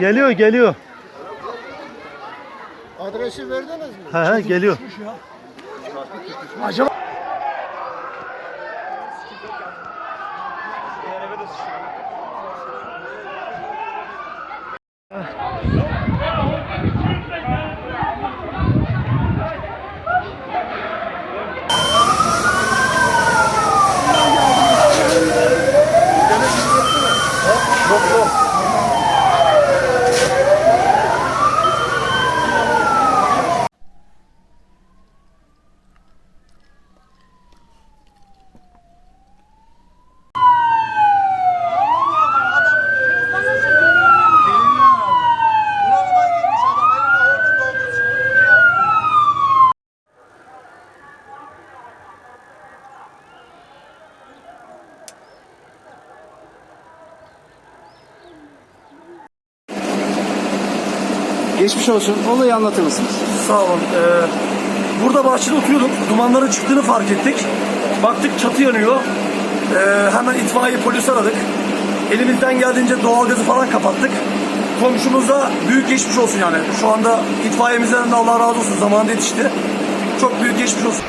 Geliyor geliyor. Adresi verdiniz mi? He he geliyor. Acaba Geçmiş olsun. Olayı anlatır mısınız? Sağ olun. Ee, burada bahçede oturuyorduk. Dumanların çıktığını fark ettik. Baktık çatı yanıyor. Ee, hemen itfaiye polis aradık. Elimizden geldiğince doğalgazı falan kapattık. Komşumuza büyük geçmiş olsun yani. Şu anda itfaiyemizden de Allah razı olsun zamanında yetişti. Çok büyük geçmiş olsun.